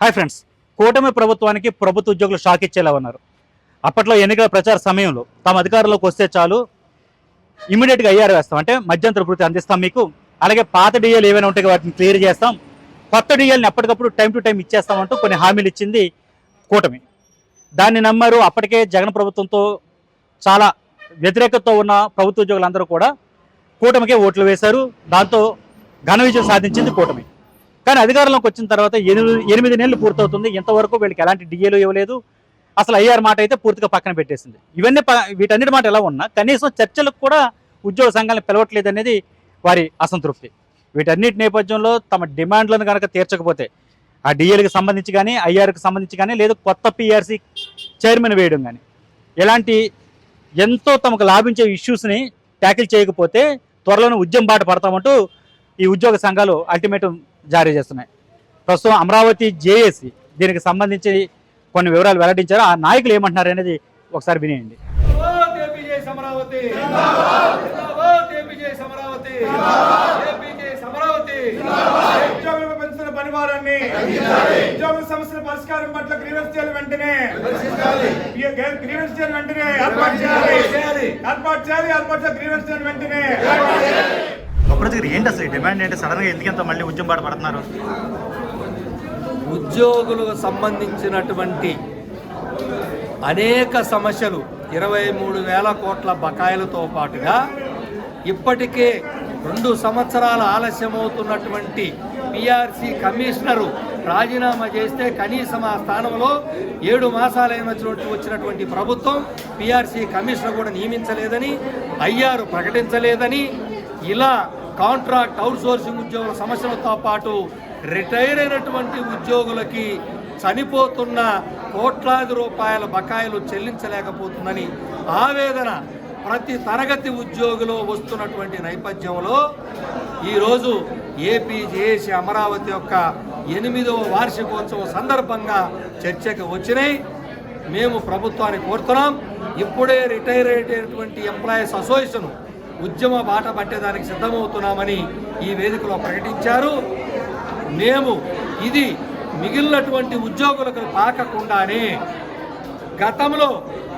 Hi friends కూటమి ప్రభుత్వానికి ప్రభుత్వ ఉద్యోగులు షాక్ ఇచ్చేలా ఉన్నారు. అప్పట్లో ఎన్నికల ప్రచార సమయంలో తమ అధికారంలోకి వస్తే చాలు ఇమీడియట్గా అయ్యారు వేస్తాం. అంటే మధ్యంతర వృత్తి అందిస్తాం మీకు. అలాగే పాత డిఏలు ఏమైనా ఉంటే వాటిని క్లియర్ చేస్తాం. కొత్త డిఏలను ఎప్పటికప్పుడు టైం టు టైం ఇచ్చేస్తామంటూ కొన్ని హామీలు ఇచ్చింది కూటమి. దాన్ని నమ్మారు అప్పటికే జగన్ ప్రభుత్వంతో చాలా వ్యతిరేకతతో ఉన్న ప్రభుత్వ ఉద్యోగులందరూ కూడా కూటమికే ఓట్లు వేశారు. దాంతో ఘన విజయం సాధించింది కూటమి. కానీ అధికారంలోకి వచ్చిన తర్వాత ఎనిమిది ఎనిమిది నెలలు పూర్తవుతుంది. ఇంతవరకు వీళ్ళకి ఎలాంటి డిఏలు ఇవ్వలేదు. అసలు అయ్యారు మాట అయితే పూర్తిగా పక్కన పెట్టేసింది. ఇవన్నీ ప- వీటన్నిటి మాట ఎలా ఉన్నా కనీసం చర్చలకు కూడా ఉద్యోగ సంఘాలను పిలవట్లేదు అనేది వారి అసంతృప్తి. వీటన్నిటి నేపథ్యంలో తమ డిమాండ్లను కనుక తీర్చకపోతే ఆ డిఏలకు సంబంధించి కానీ ఐఆర్కి సంబంధించి కానీ లేదు కొత్త పిఆర్సీ చైర్మన్ వేయడం కానీ ఇలాంటి ఎంతో తమకు లాభించే ఇష్యూస్ని ట్యాకిల్ చేయకపోతే త్వరలోనే ఉద్యమం బాట పడతామంటూ ఈ ఉద్యోగ సంఘాలు అల్టిమేటం జారీ చేస్తున్నాయి. ప్రస్తుతం అమరావతి జేఏసీ దీనికి సంబంధించి కొన్ని వివరాలు వెల్లడించారు. ఆ నాయకులు ఏమంటున్నారు అనేది ఒకసారి వినేయండి. పనివారాన్ని ఉద్యోగుల సమస్యల పరిష్కారం పట్ల గ్రీవెన్స్ చేయాలి వెంటనే. గ్రీవెన్స్ చేయాలి వెంటనే. ఏర్పాటు చేయాలి. ఏర్పాటు చేయాలి ఏర్పాటు చేయాలి గ్రీవెన్స్ చేయాలి వెంటనే. అప్పుడు ఏంటి అసలు డిమాండ్ ఏంటి? సడన్గా ఎందుకంత మళ్ళీ ఉద్యమం బాట పడుతున్నారు? ఉద్యోగులకు సంబంధించినటువంటి అనేక సమస్యలు ఇరవై మూడు వేల కోట్ల బకాయిలతో పాటుగా ఇప్పటికే రెండు సంవత్సరాల ఆలస్యమవుతున్నటువంటి పిఆర్సీ కమిషనరు రాజీనామా చేస్తే కనీసం ఆ స్థానంలో ఏడు మాసాలైనటువంటి వచ్చినటువంటి ప్రభుత్వం పిఆర్సీ కమిషనర్ కూడా నియమించలేదని ఐఆర్ ప్రకటించలేదని ఇలా కాంట్రాక్ట్ అవుట్సోర్సింగ్ ఉద్యోగుల సమస్యలతో పాటు రిటైర్ అయినటువంటి ఉద్యోగులకి చనిపోతున్న కోట్లాది రూపాయల బకాయిలు చెల్లించలేకపోతుందని ఆవేదన ప్రతి తరగతి ఉద్యోగిలో వస్తున్నటువంటి నేపథ్యంలో ఈరోజు ఏపీ జేఏసీ అమరావతి యొక్క ఎనిమిదవ వార్షికోత్సవం సందర్భంగా చర్చకు వచ్చినాయి. మేము ప్రభుత్వాన్ని కోరుతున్నాం. ఇప్పుడే రిటైర్ అయ్యేటటువంటి ఎంప్లాయీస్ అసోసియేషన్ ఉద్యమ బాట పట్టేదానికి సిద్ధమవుతున్నామని ఈ వేదికలో ప్రకటించారు. మేము ఇది మిగిలినటువంటి ఉద్యోగులకు పాకకుండానే గతంలో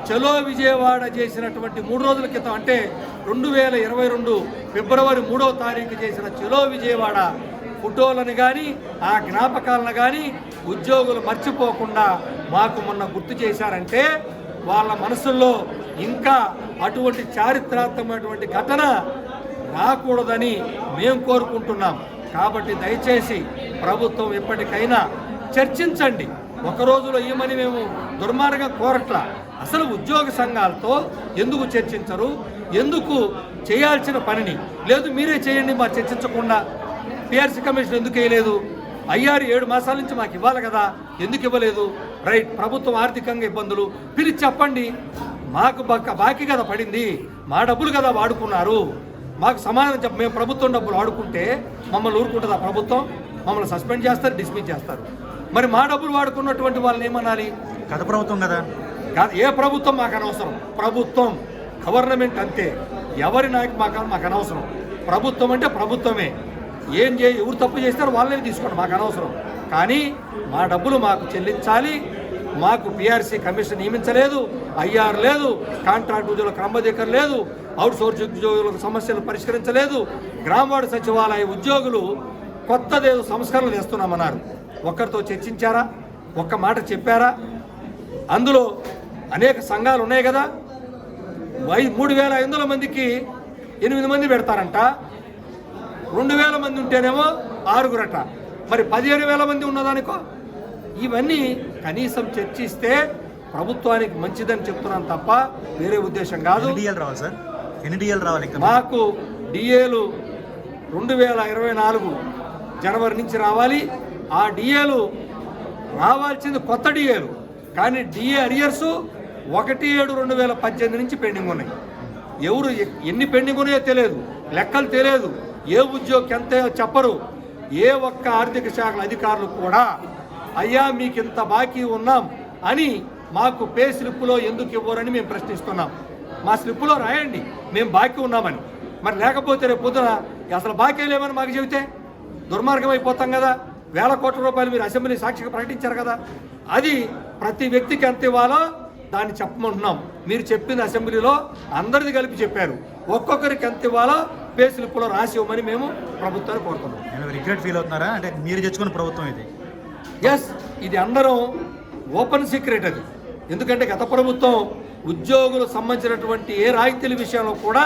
చలో విజయవాడ చేసినటువంటి మూడు రోజుల క్రితం అంటే రెండు వేల ఇరవై రెండు ఫిబ్రవరి మూడవ తారీఖు చేసిన చలో విజయవాడ ఫోటోలను కానీ ఆ జ్ఞాపకాలను కానీ ఉద్యోగులు మర్చిపోకుండా మాకు మొన్న గుర్తు చేశారంటే వాళ్ళ మనసుల్లో ఇంకా అటువంటి చారిత్రాత్మకమైనటువంటి ఘటన రాకూడదని మేము కోరుకుంటున్నాం. కాబట్టి దయచేసి ప్రభుత్వం ఎప్పటికైనా చర్చించండి. ఒక రోజులో ఏమని మేము దుర్మార్గం కోరట్లా. అసలు ఉద్యోగ సంఘాలతో ఎందుకు చర్చించరు? ఎందుకు చేయాల్సిన పనిని? లేదు మీరే చేయండి మా చర్చించకుండా పిఆర్సీ కమిషన్ ఎందుకు వేయలేదు? ఐఆర్ ఏడు మాసాల నుంచి మాకు ఇవ్వాలి కదా ఎందుకు ఇవ్వలేదు? రైట్ ప్రభుత్వం ఆర్థికంగా ఇబ్బందులు. పిలిచి చెప్పండి. మాకు బాకీ కదా పడింది. మా డబ్బులు కదా వాడుకున్నారు. మాకు సమాధానం చెప్ప మేము ప్రభుత్వం డబ్బులు వాడుకుంటే మమ్మల్ని ఊరుకుంటుందా ప్రభుత్వం? మమ్మల్ని సస్పెండ్ చేస్తారు డిస్మిస్ చేస్తారు. మరి మా డబ్బులు వాడుకున్నటువంటి వాళ్ళని ఏమనాలి? గత ప్రభుత్వం కదా కాదు ఏ ప్రభుత్వం మాకు అనవసరం? ప్రభుత్వం. గవర్నమెంట్ అంతే. ఎవరి నాయకు మాకు మాకు అనవసరం. ప్రభుత్వం అంటే ప్రభుత్వమే. ఏం చే ఎవరు తప్పు చేస్తారో వాళ్ళని తీసుకోండి మాకు అనవసరం. కానీ మా డబ్బులు మాకు చెల్లించాలి. మాకు పిఆర్సీ కమిషన్ నియమించలేదు ఐఆర్ లేదు కాంట్రాక్ట్ ఉద్యోగుల క్రమబద్ధీకరణ లేదు అవుట్ సోర్స్ ఉద్యోగులకు సమస్యలు పరిష్కరించలేదు. గ్రామవాడ సచివాలయ ఉద్యోగులు కొత్తదేదో సంస్కరణలు చేస్తున్నామన్నారు ఒక్కరితో చర్చించారా? ఒక్క మాట చెప్పారా? అందులో అనేక సంఘాలు ఉన్నాయి కదా. వై మూడు వేల ఐదు వందల మందికి ఎనిమిది మంది పెడతారంట. రెండు వేల మంది ఉంటేనేమో ఆరుగురట. మరి పదిహేను వేల మంది ఉన్నదానికో? ఇవన్నీ కనీసం చర్చిస్తే ప్రభుత్వానికి మంచిదని చెప్తున్నాను తప్ప వేరే ఉద్దేశం కాదు. రావాలి సార్. రావాలి మాకు డిఏలు రెండు వేల ఇరవై నాలుగు జనవరి నుంచి రావాలి. ఆ డిఏలు రావాల్సింది కొత్త డిఏలు. కానీ డిఏ అరియర్స్ ఒకటి ఏడు రెండు వేల పద్దెనిమిది నుంచి పెండింగ్ ఉన్నాయి. ఎవరు ఎన్ని పెండింగ్ ఉన్నాయో తెలియదు. లెక్కలు తెలియదు. ఏ ఉద్యోగి ఎంత చెప్పరు. ఏ ఒక్క ఆర్థిక శాఖల అధికారులు కూడా అయ్యా మీకు ఇంత బాకీ ఉన్నాం అని మాకు పే స్లిప్పులో ఎందుకు ఇవ్వరని మేము ప్రశ్నిస్తున్నాం. మా స్లిప్పులో రాయండి మేము బాకీ ఉన్నామని. మరి లేకపోతే రేపు పొద్దున అసలు బాకీ లేవని మాకు చెబితే దుర్మార్గం అయిపోతాం కదా. వేల కోట్ల రూపాయలు మీరు అసెంబ్లీ సాక్షిగా ప్రకటించారు కదా. అది ప్రతి వ్యక్తికి ఎంత ఇవ్వాలో దాన్ని చెప్పమంటున్నాం. మీరు చెప్పిన అసెంబ్లీలో అందరిది కలిపి చెప్పారు. ఒక్కొక్కరికి ఎంత ఇవ్వాలో పే స్లిప్లో రాసి ఇవ్వమని మేము ప్రభుత్వాన్ని కోరుతున్నాం. రిగ్రెట్ ఫీల్ అవుతున్నారా? అంటే మీరు తెచ్చుకున్న ప్రభుత్వం ఇది. ఎస్ ఇది అందరం ఓపెన్ సీక్రెట్ అది. ఎందుకంటే గత ప్రభుత్వం ఉద్యోగులకు సంబంధించినటువంటి ఏ రాయితీల విషయంలో కూడా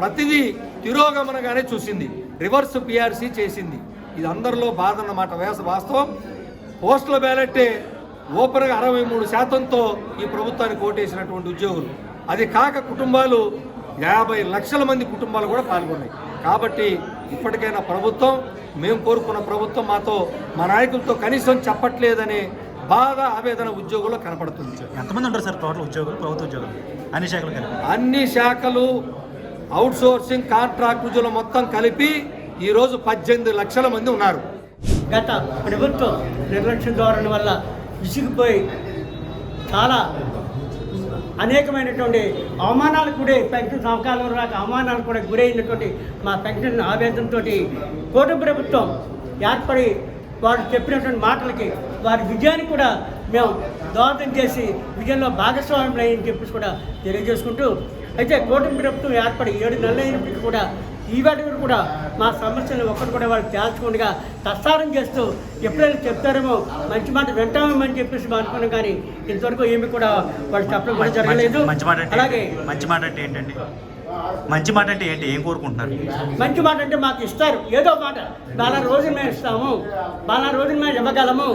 ప్రతిదీ తిరోగమనగానే చూసింది. రివర్స్ పిఆర్సీ చేసింది. ఇది అందరిలో బాధ అన్నమాట. వేస వాస్తవం. పోస్టుల బ్యాలెట్టే ఓపెన్గా అరవై మూడు శాతంతో ఈ ప్రభుత్వానికి ఓటేసినటువంటి ఉద్యోగులు. అది కాక కుటుంబాలు యాభై లక్షల మంది కుటుంబాలు కూడా పాల్గొన్నాయి. కాబట్టి ఇప్పటికైనా ప్రభుత్వం మేము కోరుకున్న ప్రభుత్వం మాతో మా నాయకులతో కనీసం చెప్పట్లేదనే బాధ ఆవేదన ఉద్యోగుల్లో కనపడుతుంది ఎంతమంది ఉంటారు సార్ టోటల్ ఉద్యోగులు ప్రభుత్వ ఉద్యోగులు? అన్ని శాఖలు కలిపి? అన్ని శాఖలు అవుట్ సోర్సింగ్ కాంట్రాక్ట్ ఉద్యోగులు మొత్తం కలిపి ఈరోజు పద్దెనిమిది లక్షల మంది ఉన్నారు. గత ప్రభుత్వం నిర్లక్ష్య ధోరణి వల్ల విసిగిపోయి చాలా అనేకమైనటువంటి అవమానాలు కూడా పెన్షన్ సహకారం రాక అవమానాలు కూడా గురైనటువంటి మా పెన్షన్ ఆవేదనతో కోట ప్రభుత్వం ఏర్పడి వారు చెప్పినటువంటి మాటలకి వారి విజయానికి కూడా మేము దోహదం చేసి విజయంలో భాగస్వామ్యం అయ్యని చెప్పేసి కూడా తెలియజేసుకుంటూ అయితే కూటమి ప్రభుత్వం ఏర్పడి ఏడు నెలలు అయినప్పటికీ కూడా ఈవాటి వరకు కూడా మా సమస్యలు ఒక్కటి కూడా వాళ్ళు తేల్చకుండా ప్రస్తారం చేస్తూ ఎప్పుడైనా చెప్తారేమో మంచి మాట వింటామని చెప్పేసి మేము అనుకున్నాం కానీ ఇంతవరకు ఏమి కూడా వాళ్ళు చెప్పడం కూడా జరగలేదు. మంచి మాట అలాగే మంచి మాట అంటే ఏంటండి? మంచి మాట అంటే ఏంటి? ఏం కోరుకుంటున్నారు? మంచి మాట అంటే మాకు ఇస్తారు. ఏదో మాట. బాగా రోజులు మేము ఇస్తాము. బాగా రోజులు మేము ఇవ్వగలము.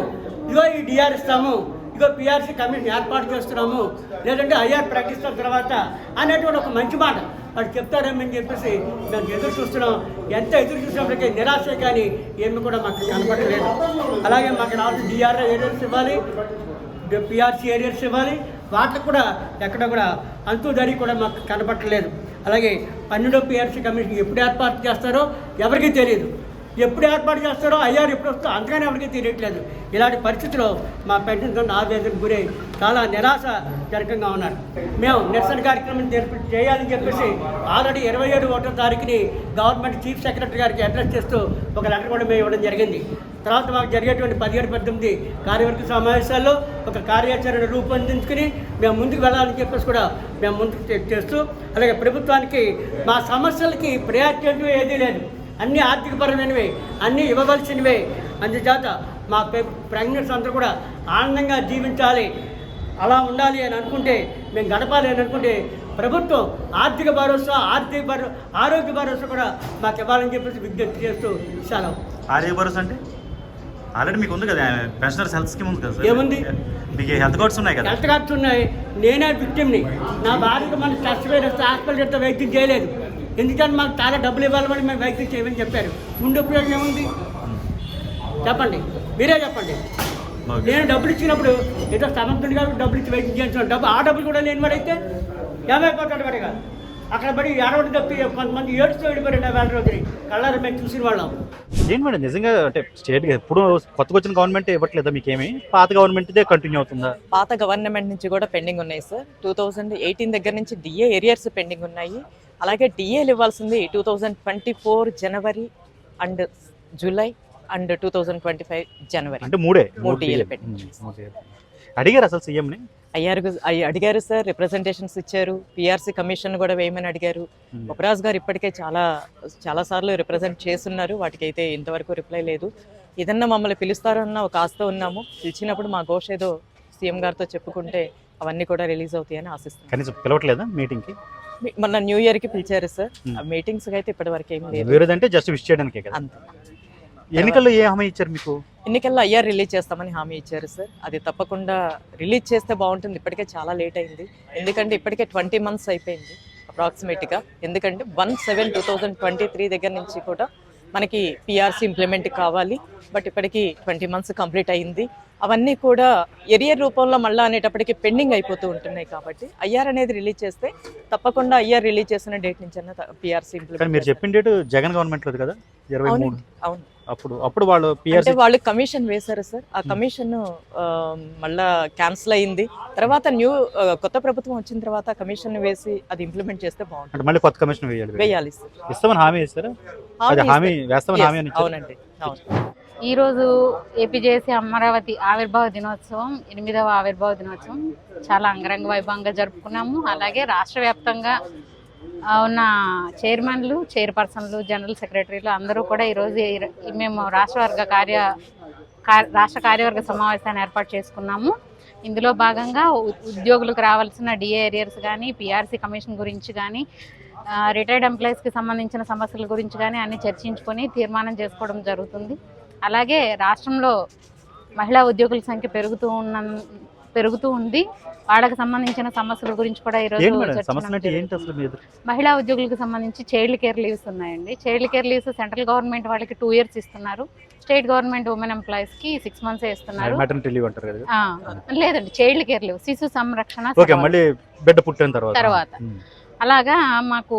ఇగో ఈ డిఆర్ ఇస్తాము. ఇగో పిఆర్సీ కమిషన్ ఏర్పాటు చేస్తున్నాము. లేదంటే ఐఆర్ ప్రకటిస్తున్న తర్వాత అనేటువంటి ఒక మంచి మాట. వాడు చెప్తారేమని చెప్పేసి మేము ఎదురు చూస్తున్నాం ఎంత ఎదురు చూసినప్పటికీ నిరాశ కానీ ఏమి కూడా మాకు కనపడలేదు. అలాగే మాకు రావాల్సిన డిఆర్ ఏరియర్స్ ఇవ్వాలి పిఆర్సీ ఏరియర్స్ ఇవ్వాలి. వాటికి కూడా ఎక్కడ కూడా అంతుదరి కూడా మాకు కనపట్టలేదు అలాగే పన్నెండో పిఆర్సీ కమిషన్ ఎప్పుడు ఏర్పాటు చేస్తారో ఎవరికీ తెలియదు ఎప్పుడు ఏర్పాటు చేస్తారో అయ్యారు ఎప్పుడు వస్తారో అంతగానే ఎవరికీ తీరట్లేదు ఇలాంటి పరిస్థితిలో మా పెన్షన్ ఆవేదనకు గురై చాలా నిరాశ జనకంగా ఉన్నారు. మేము నిరసన కార్యక్రమం చేయాలని చెప్పేసి ఆల్రెడీ ఇరవై ఏడు ఒకటో తారీఖుని గవర్నమెంట్ చీఫ్ సెక్రటరీ గారికి అడ్రస్ చేస్తూ ఒక లెటర్ కూడా మేము ఇవ్వడం జరిగింది. తర్వాత మాకు జరిగేటువంటి పదిహేడు పద్దెనిమిది కార్యవర్గ సమావేశాల్లో ఒక కార్యాచరణ రూపొందించుకుని మేము ముందుకు వెళ్ళాలని చెప్పేసి కూడా మేము ముందుకు చేస్తూ అలాగే ప్రభుత్వానికి మా సమస్యలకి ప్రయారిటీ ఏదీ లేదు. అన్ని ఆర్థికపరమైనవే అన్నీ ఇవ్వవలసినవే. అందుచేత మా ప్రెగ్నెంట్స్ అందరూ కూడా ఆనందంగా జీవించాలి. అలా ఉండాలి అని అనుకుంటే మేము గడపాలి అని అనుకుంటే ప్రభుత్వం ఆర్థిక భరోసా ఆర్థిక భరో ఆరోగ్య భరోసా కూడా మాకు ఇవ్వాలని చెప్పేసి విజ్ఞప్తి చేస్తూ సెలవు. ఆరోగ్య భరోసా అంటే? ఆల్రెడీ మీకు ఉంది కదా పెన్షనర్స్ హెల్త్ స్కీమ్ ఉంది కదా సార్. ఏముంది? మీకు హెల్త్ కార్డ్స్ ఉన్నాయి కదా? ఎంత ఖర్చు ఉన్నాయి. నేనే విక్టిమ్ని నా. భార్యకు మన టెస్ట్ వేరే హాస్పిటల్ చెప్తే వైద్యం చేయలేదు. ఎందుకంటే మాకు చాలా డబ్బులు ఇవ్వాలని మేము వైద్యం చేయమని చెప్పారు. ముందు ఉపయోగం ఏముంది? చెప్పండి. మీరే చెప్పండి. నేను డబ్బులు ఇచ్చినప్పుడు ఏదో సమర్థుడిగా డబ్బులు ఇచ్చి వైద్యం చేస్తున్నాను డబ్బు ఆ డబ్బులు కూడా లేని వాడైతే ఏమైపోతాడు వాడిగా అక్కడ పడి ఏడవడం తప్పి కొంతమంది ఏడుస్తూ వెళ్ళిపోయారు నా వేల రోజుని. కళ్ళారు మేము చూసిన వాళ్ళం. ఏంటి మేడం నిజంగా అంటే స్టేట్ ఎప్పుడు కొత్తగా వచ్చిన గవర్నమెంట్ ఇవ్వట్లేదా మీకేమి? పాత గవర్నమెంట్దే కంటిన్యూ అవుతుందా? పాత గవర్నమెంట్ నుంచి కూడా పెండింగ్ ఉన్నాయి సార్ టూ థౌజండ్ ఎయిటీన్ దగ్గర నుంచి డిఏ ఏరియర్స్ పెండింగ్ ఉన్నాయి. అలాగే డిఏలు ఇవ్వాల్సింది two thousand twenty four January and July and two thousand twenty five January. అంటే మూడే. మూడు మూడు DL. అడిగారు అసలు సీఎంని? అయ్యారు అయ్య- అడిగారు సార్ రిప్రజెంటేషన్స్ ఇచ్చారు. పిఆర్సీ కమిషన్ కూడా వేయమని అడిగారు. ఉపరాజ్ గారు ఇప్పటికే చాలా చాలా సార్లు రిప్రజెంట్ చేస్తున్నారు. వాటికి అయితే ఇంతవరకు రిప్లై లేదు. ఏదన్నా మమ్మల్ని పిలుస్తారన్న ఒక ఆశతో ఉన్నాము. పిలిచినప్పుడు మా ఘోష్ ఏదో సీఎం గారితో చెప్పుకుంటే అవన్నీ కూడా రిలీజ్ అవుతాయని ఆశిస్తున్నాం. కనీసం పిలవట్లేదా మీటింగ్కి? మొన్న న్యూ ఇయర్కి పిలిచారు సార్. మీటింగ్స్ అయితే ఇప్పటి వరకు ఏం లేదు. వేరేదంటే జస్ట్ విష్ చేయడానికే కదా. అంతే. ఎన్నికల్లో ఏ హామీ ఇచ్చారు మీకు? ఎన్నికల్లో ఐఆర్ రిలీజ్ చేస్తామని హామీ ఇచ్చారు సార్. అది తప్పకుండా రిలీజ్ చేస్తే బాగుంటుంది. ఇప్పటికే చాలా లేట్ అయింది. ఎందుకంటే ఇప్పటికే ట్వంటీ మంత్స్ అయిపోయింది అప్రాక్సిమేట్గా ఎందుకంటే one seven two thousand twenty three దగ్గర నుంచి కూడా మనకి పిఆర్సీ ఇంప్లిమెంట్ కావాలి. బట్ ఇప్పటికి ట్వంటీ మంత్స్ కంప్లీట్ అయింది. అవన్నీ కూడా ఎరియర్ రూపంలో మళ్ళీ అనేటప్పటికి పెండింగ్ అయిపోతూ ఉంటున్నాయి కాబట్టి ఐఆర్ అనేది రిలీజ్ చేస్తే తప్పకుండా ఐఆర్ రిలీజ్ చేసిన డేట్ నుంచి అన్న పిఆర్సీ మీరు చెప్పిన డేట్ జగన్ గవర్నమెంట్ లేదు కదా? ఇరవై మూడు. అవునండి అవును. అప్పుడు అప్పుడు వాళ్ళు అంటే వాళ్ళు కమిషన్ వేశారు సార్. ఆ కమిషన్ మళ్ళా క్యాన్సిల్ అయింది. తర్వాత న్యూ కొత్త ప్రభుత్వం వచ్చిన తర్వాత కమిషన్ వేసి అది ఇంప్లిమెంట్ చేస్తే బాగుంటుంది. మళ్ళీ కొత్త కమిషన్ వేయాలి. వేయాలి సార్. ఇస్తామని హామీ ఇస్తారా? హామీ వేస్తామని హామీ? అవునండి అవును. ఈరోజు ఏపీజేసి అమరావతి ఆవిర్భావ దినోత్సవం ఎనిమిదవ ఆవిర్భావ దినోత్సవం. చాలా అంగరంగ వైభవంగా జరుపుకున్నాము. అలాగే రాష్ట్ర వ్యాప్తంగా ఉన్న చైర్మన్లు చైర్పర్సన్లు జనరల్ సెక్రటరీలు అందరూ కూడా ఈరోజు మేము రాష్ట్రవర్గ కార్య రాష్ట్ర కార్యవర్గ సమావేశాన్ని ఏర్పాటు చేసుకున్నాము. ఇందులో భాగంగా ఉ- ఉద్యోగులకు రావాల్సిన డిఏ ఏరియర్స్ కానీ పిఆర్సీ కమిషన్ గురించి కానీ రిటైర్డ్ ఎంప్లాయీస్కి సంబంధించిన సమస్యల గురించి కానీ అన్ని చర్చించుకొని తీర్మానం చేసుకోవడం జరుగుతుంది. అలాగే రాష్ట్రంలో మహిళా ఉద్యోగుల సంఖ్య పెరుగుతూ ఉన్న పెరుగుతూ ఉంది. వాళ్ళకి సంబంధించిన సమస్యల గురించి కూడా ఈరోజు మహిళా ఉద్యోగులకు సంబంధించి చైల్డ్ కేర్ లీవ్స్ ఉన్నాయండి. Child care leaves central government వాళ్ళకి టూ ఇయర్స్ ఇస్తున్నారు. స్టేట్ గవర్నమెంట్ ఉమెన్ ఎంప్లాయీస్కి సిక్స్ మంత్స్ ఇస్తున్నారు. లేదండి చైల్డ్ కేర్ లీవ్ శిశు సంరక్షణ తర్వాత. అలాగా మాకు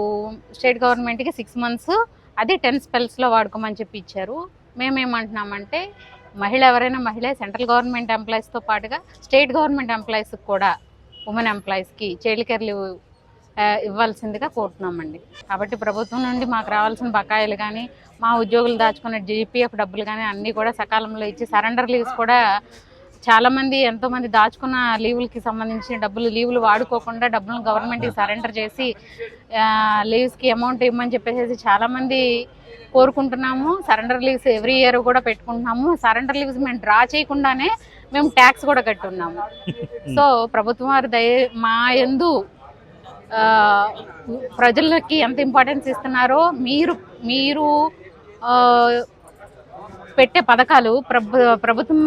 స్టేట్ గవర్నమెంట్కి సిక్స్ మంత్స్ అది టెన్ స్పెల్స్లో వాడుకోమని చెప్పి ఇచ్చారు. మేమేమంటున్నామంటే మహిళ ఎవరైనా మహిళ సెంట్రల్ గవర్నమెంట్ ఎంప్లాయీస్తో పాటుగా స్టేట్ గవర్నమెంట్ ఎంప్లాయీస్కి కూడా ఉమెన్ ఎంప్లాయీస్కి చైల్డ్ కేర్ లీవ్ ఇవ్వాల్సిందిగా కోరుతున్నామండి. కాబట్టి ప్రభుత్వం నుండి మాకు రావాల్సిన బకాయిలు కానీ మా ఉద్యోగులు దాచుకున్న జీపీఎఫ్ డబ్బులు కానీ అన్నీ కూడా సకాలంలో ఇచ్చి సరెండర్ లీవ్స్ కూడా చాలామంది ఎంతోమంది దాచుకున్న లీవులకి సంబంధించిన డబ్బులు లీవులు వాడుకోకుండా డబ్బులను గవర్నమెంట్కి సరెండర్ చేసి లీవ్స్కి అమౌంట్ ఇవ్వమని చెప్పేసి చాలామంది కోరుకుంటున్నాము. సరెండర్ లీవ్స్ ఎవ్రీ ఇయర్ కూడా పెట్టుకుంటున్నాము. సరెండర్ లీవ్స్ మేము డ్రా చేయకుండానే మేము ట్యాక్స్ కూడా కట్టున్నాము. సో ప్రభుత్వం వారు దయ మా ఎందు ప్రజలకి ఎంత ఇంపార్టెన్స్ ఇస్తున్నారో మీరు మీరు పెట్టే పథకాలు ప్రభు ప్రభుత్వం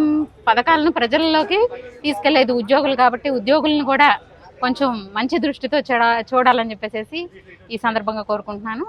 పథకాలను ప్రజల్లోకి తీసుకెళ్ళేదు ఉద్యోగులు కాబట్టి ఉద్యోగులను కూడా కొంచెం మంచి దృష్టితో చూడాలని చెప్పేసి ఈ సందర్భంగా కోరుకుంటున్నాను.